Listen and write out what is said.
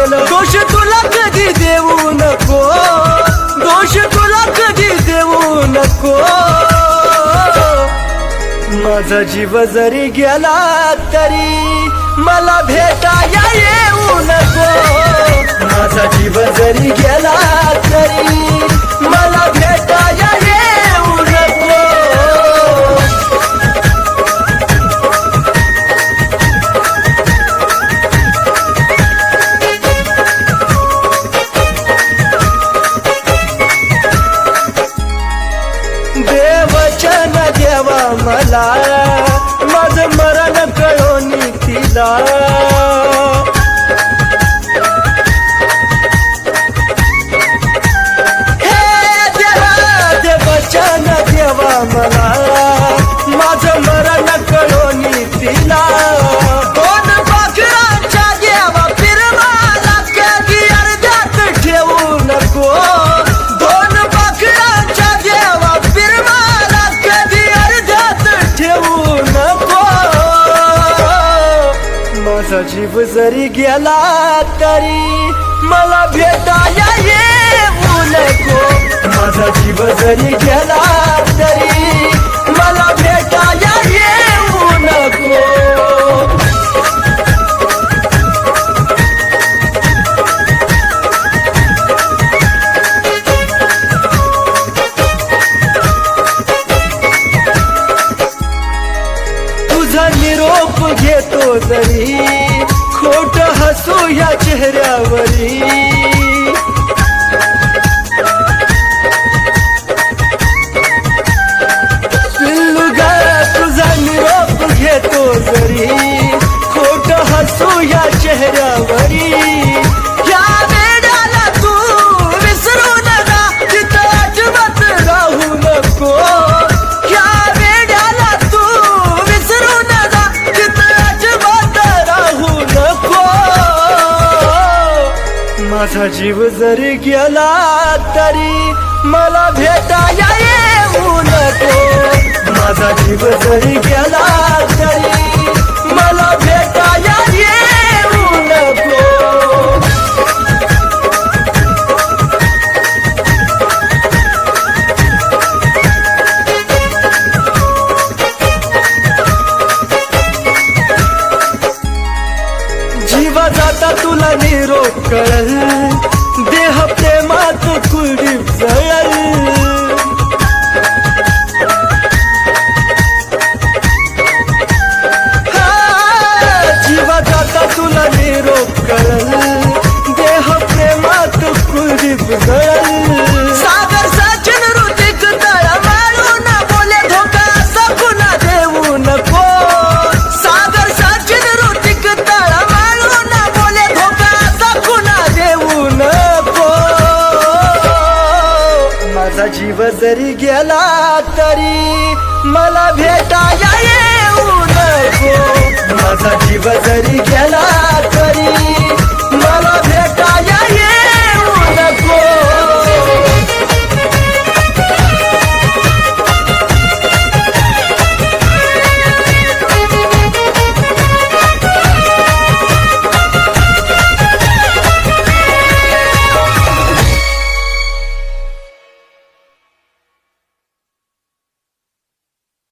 केलं. दोष तुला कधी देऊ नको. दोष तुला कधी देऊ नको. माझा जीव जरी गेला तरी मला भेटाया येऊ नको. जीव जरी गेला तरी मला भेटाया ये नको माझा जीव जरी बुझे घेतो जरी खोट हसू या चेहऱ्यावरी. माझा जीव जरी गेला तरी मला भेटाया येऊ नको. माझा जीव जरी गेला जेव्हा जाता तुला निरोप कळल. देह प्रेमात कुडी जळ जीव जरी गेला तरी मला भेटायला येऊ नको. माझा जीव जरी गेला तरी